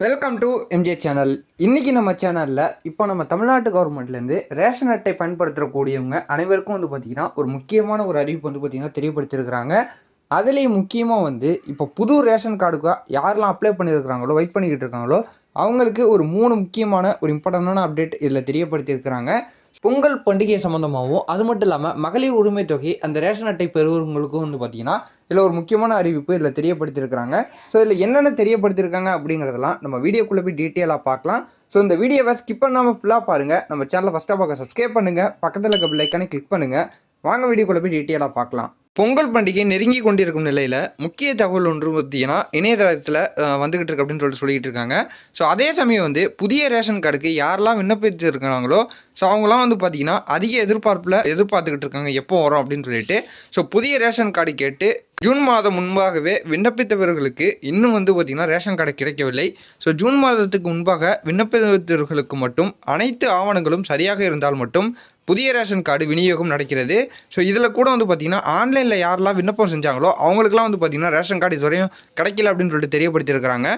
Welcome to MJ channel இன்றைக்கி நம்ம சேனலில் இப்போ நம்ம தமிழ்நாட்டு கவர்மெண்ட்லேருந்து ரேஷன் அட்டை பயன்படுத்தக்கூடியவங்க அனைவருக்கும் வந்து பார்த்திங்கன்னா ஒரு முக்கியமான ஒரு அறிவிப்பு வந்து பார்த்திங்கன்னா தெரியப்படுத்தியிருக்கிறாங்க. அதுலேயும் முக்கியமாக வந்து இப்போ புது ரேஷன் கார்டுக்கு யாரெல்லாம் அப்ளை பண்ணியிருக்கிறாங்களோ வெயிட் பண்ணிக்கிட்டு இருக்காங்களோ அவங்களுக்கு ஒரு மூணு முக்கியமான ஒரு இம்பார்ட்டண்டான அப்டேட் இதில் தெரியப்படுத்தியிருக்கிறாங்க. பொங்கல் பண்டிகை சம்மந்தமாகவும் அது மட்டும் இல்லாமல் மகளிர் உரிமை தொகை அந்த ரேஷன் அட்டை பெறுவவங்களுக்கும் வந்து பார்த்திங்கன்னா இதில் ஒரு முக்கியமான அறிவிப்பு இதில் தெரியப்படுத்தியிருக்கிறாங்க. ஸோ இதில் என்னென்ன தெரியப்படுத்தியிருக்காங்க அப்படிங்கிறதெல்லாம் நம்ம வீடியோக்குள்ளே போய் டீட்டெயிலாக பார்க்கலாம். ஸோ இந்த வீடியோவை ஸ்கிப் பண்ணாமல் ஃபுல்லாக பாருங்கள் நம்ம சேனலை ஃபஸ்ட்டாக பார்க்க சப்ஸ்கிரைப் பண்ணுங்கள் பக்கத்தில் இருக்க பிள்ளைக்கானே கிளிக் பண்ணுங்கள் வாங்க வீடியோக்குள்ளே போய் டீட்டெயிலாக பார்க்கலாம். பொங்கல் பண்டிகை நெருங்கி கொண்டிருக்கும் நிலையில் முக்கிய தகவல் ஒன்று பார்த்தீங்கன்னா இணையதளத்தில் வந்துக்கிட்டு இருக்கு அப்படின்னு சொல்லிட்டு சொல்லிக்கிட்டு இருக்காங்க. ஸோ அதே சமயம் வந்து புதிய ரேஷன் கார்டுக்கு யாரெல்லாம் விண்ணப்பித்து இருக்கிறாங்களோ ஸோ அவங்களாம் வந்து பார்த்தீங்கன்னா அதிக எதிர்பார்ப்பில் எதிர்பார்த்துக்கிட்டு இருக்காங்க எப்போ வரும் அப்படின்னு சொல்லிட்டு. ஸோ புதிய ரேஷன் கார்டு கேட்டு ஜூன் மாதம் முன்பாகவே விண்ணப்பித்தவர்களுக்கு இன்னும் வந்து பார்த்திங்கன்னா ரேஷன் கார்டு கிடைக்கவில்லை. ஸோ ஜூன் மாதத்துக்கு முன்பாக விண்ணப்பித்தவர்களுக்கு மட்டும் அனைத்து ஆவணங்களும் சரியாக இருந்தால் மட்டும் புதிய ரேஷன் கார்டு விநியோகம் நடக்கிறது. ஸோ இதில் கூட வந்து பார்த்திங்கன்னா ஆன்லைனில் யாரெல்லாம் விண்ணப்பம் செஞ்சாங்களோ அவங்களுக்குலாம் வந்து பார்த்திங்கன்னா ரேஷன் கார்டு இதுவரையும் கிடைக்கல அப்படின்னு சொல்லிட்டு தெரியப்படுத்தியிருக்கிறாங்க.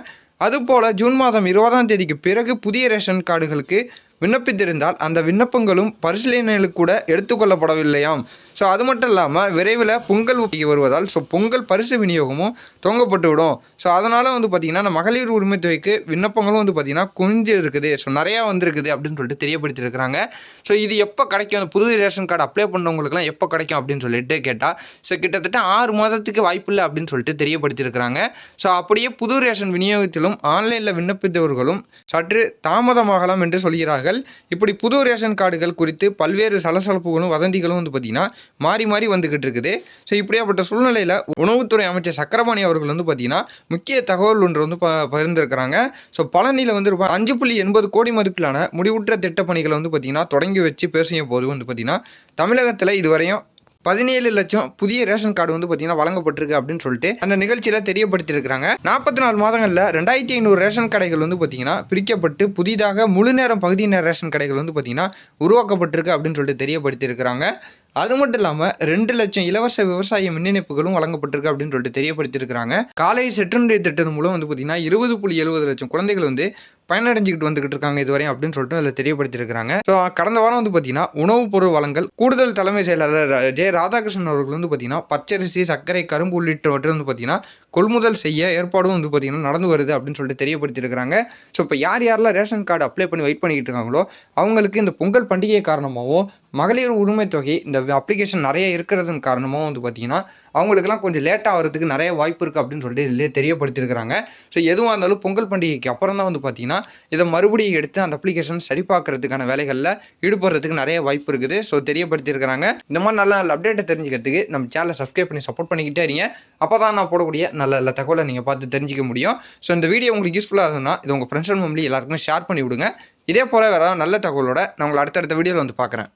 அதுபோல் ஜூன் மாதம் இருபதாம் தேதிக்கு பிறகு புதிய ரேஷன் கார்டுகளுக்கு விண்ணப்பித்திருந்தால் அந்த விண்ணப்பங்களும் பரிசீலனைகளுக்கு கூட எடுத்துக்கொள்ளப்படவில்லையாம். ஸோ அது மட்டும் இல்லாமல் விரைவில் பொங்கல் ஒட்டி வருவதால் ஸோ பொங்கல் பரிசு விநியோகமும் தொங்கப்பட்டு விடும் ஸோ அதனால் வந்து பார்த்திங்கன்னா அந்த மகளிர் உரிமை தொகைக்கு விண்ணப்பங்களும் வந்து பார்த்திங்கன்னா குஞ்சு இருக்குது ஸோ நிறையா வந்திருக்குது அப்படின்னு சொல்லிட்டு தெரியப்படுத்தியிருக்கிறாங்க. ஸோ இது எப்போ கிடைக்கும்? அந்த புது ரேஷன் கார்டு அப்ளை பண்ணவங்களுக்குலாம் எப்போ கிடைக்கும் அப்படின்னு சொல்லிட்டு கேட்டால் ஸோ கிட்டத்தட்ட ஆறு மாதத்துக்கு வாய்ப்பில்லை அப்படின்னு சொல்லிட்டு தெரியப்படுத்தியிருக்கிறாங்க. ஸோ அப்படியே புது ரேஷன் விநியோகத்திலும் ஆன்லைனில் விண்ணப்பித்தவர்களும் சற்று தாமதமாகலாம் என்று சொல்கிறார்கள். இப்படி புது ரேஷன் கார்டுகள் குறித்து பல்வேறு சலசலப்புகளும் வதந்திகளும் வந்து பார்த்திங்கன்னா மாறி மாறி வந்துக்கிட்டு இருக்குது. ஸோ இப்படியாப்பட்ட சூழ்நிலையில் உணவுத்துறை அமைச்சர் சக்கரபாணி அவர்கள் வந்து பார்த்திங்கன்னா முக்கிய தகவல் ஒன்று வந்து ப பகிர்ந்திருக்கிறாங்க. ஸோ பழனியில் வந்து ரூபாய் அஞ்சு புள்ளி எண்பது கோடி மதிப்பிலான முடிவுற்ற திட்டப்பணிகளை வந்து பார்த்திங்கன்னா தொடங்கி வச்சு பேசிய போது வந்து பார்த்திங்கன்னா தமிழகத்தில் இதுவரையும் பதினேழு லட்சம் புதிய ரேஷன் கார்டு வந்து பார்த்தீங்கன்னா வழங்கப்பட்டிருக்கு அப்படின்னு சொல்லிட்டு அந்த நிகழ்ச்சியில் தெரியப்படுத்தியிருக்கிறாங்க. நாற்பத்தி நாலு மாதங்களில் ரெண்டாயிரத்தி ஐநூறு ரேஷன் கடைகள் வந்து பார்த்தீங்கன்னா பிரிக்கப்பட்டு புதிதாக முழு நேரம் பகுதி நேர ரேஷன் கடைகள் வந்து பார்த்தீங்கன்னா உருவாக்கப்பட்டிருக்கு அப்படின்னு சொல்லிட்டு தெரியப்படுத்தியிருக்கிறாங்க. அது மட்டும் இல்லாமல் ரெண்டு லட்சம் இலவச விவசாய மின் இணைப்புகளும் வழங்கப்பட்டிருக்கு அப்படின்னு சொல்லிட்டு தெரியப்படுத்தியிருக்கிறாங்க. காலை செட்டுநடை திட்டம் மூலம் வந்து பார்த்தீங்கன்னா இருபது புள்ளி எழுபது லட்சம் குழந்தைகள் வந்து பயனடைஞ்சிக்கிட்டு வந்துகிட்டு இருக்காங்க இதுவரையும் அப்படின்னு சொல்லிட்டு அதில் தெரியப்படுத்தியிருக்கிறாங்க. ஸோ கடந்த வாரம் வந்து பார்த்தீங்கன்னா உணவுப் பொருள் வழங்கல் கூடுதல் தலைமை செயலாளர் ஜெ ராதாகிருஷ்ணன் அவர்கள் வந்து பார்த்தீங்கன்னா பச்சரிசி சர்க்கரை கரும்பு உள்ளிட்டவற்றை வந்து பார்த்தீங்கன்னா கொள்முதல் செய்ய ஏற்பாடும் வந்து பார்த்தீங்கன்னா நடந்து வருது அப்படின்னு சொல்லிட்டு தெரியப்படுத்தியிருக்கிறாங்க. ஸோ இப்போ யார் யாரெல்லாம் ரேஷன் கார்டு அப்ளை பண்ணி வெயிட் பண்ணிக்கிட்டு இருக்காங்களோ அவங்களுக்கு இந்த பொங்கல் பண்டிகை காரணமாகவும் மகளிர் உரிமை தொகை இந்த அப்ளிகேஷன் நிறைய இருக்கிறதன் காரணமாகவும் வந்து பார்த்தீங்கன்னா அவங்களுக்குலாம் கொஞ்சம் லேட் ஆகிறதுக்கு நிறைய வாய்ப்பு இருக்குது அப்படின்னு சொல்லிட்டு இதிலே தெரியப்படுத்தியிருக்கிறாங்க. ஸோ எதுவாக இருந்தாலும் பொங்கல் பண்டிகைக்கு அப்புறம் தான் வந்து பார்த்தீங்கன்னா இதை மறுபடியும் எடுத்து அந்த அப்ளிகேஷன் சரி பார்க்கறதுக்கான வேலைகளில் ஈடுபடுறதுக்கு நிறைய வாய்ப்பு இருக்குது. ஸோ தெரியப்படுத்தியிருக்கிறாங்க. இந்த மாதிரி நல்ல நல்ல அப்டேட்டை தெரிஞ்சுக்கிறதுக்கு நம்ம சேனலை சப்ஸ்கிரைப் பண்ணி சப்போர்ட் பண்ணிக்கிட்டே இருங்க. அப்போ தான் நான் போடக்கூடிய நல்ல நல்ல தகவலை நீங்கள் பார்த்து தெரிஞ்சிக்க முடியும். ஸோ இந்த வீடியோ உங்களுக்கு யூஸ்ஃபுல்லாக இருந்ததுன்னா இது உங்கள் ஃப்ரெண்ட்ஸ் அண்ட் ஃபேமிலி எல்லாருக்குமே ஷேர் பண்ணி விடுங்க. இதே போல் வேறு நல்ல தகவலோட நான் உங்களை அடுத்தடுத்த வீடியோவில் வந்து பார்க்குறேன்.